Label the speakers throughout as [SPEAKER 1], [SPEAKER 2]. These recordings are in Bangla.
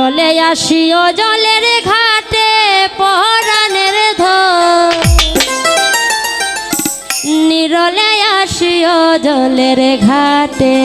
[SPEAKER 1] নিরলে আসিও জলের ঘাটে পরাণের ধন নিরলে আসিও জলের ঘাটে।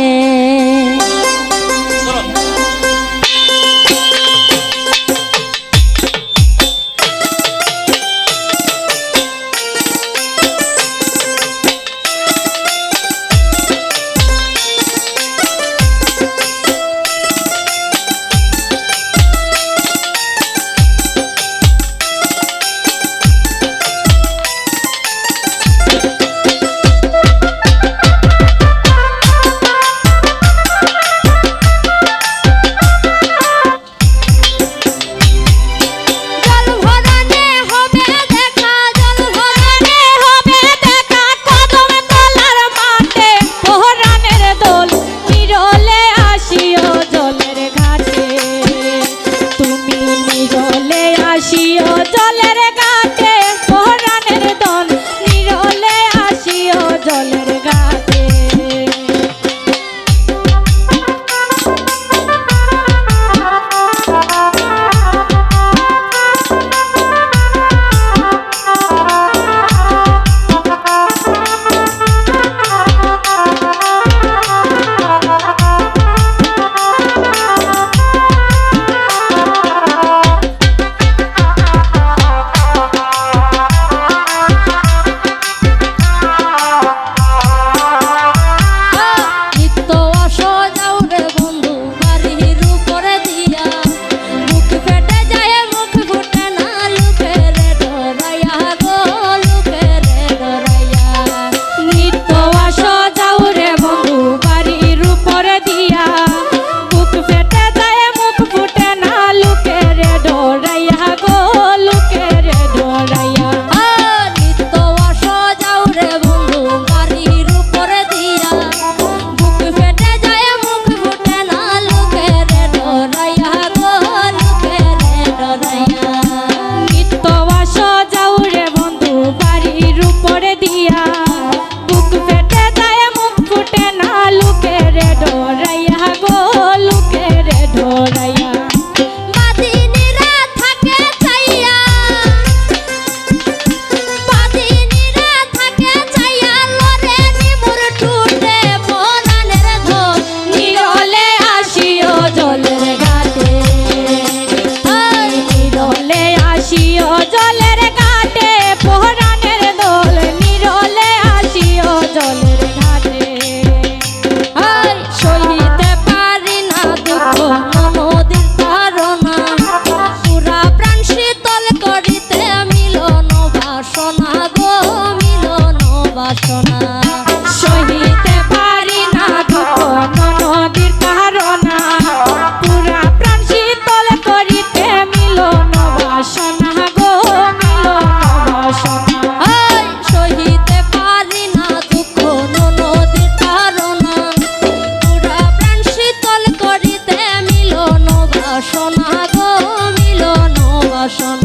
[SPEAKER 1] শাসন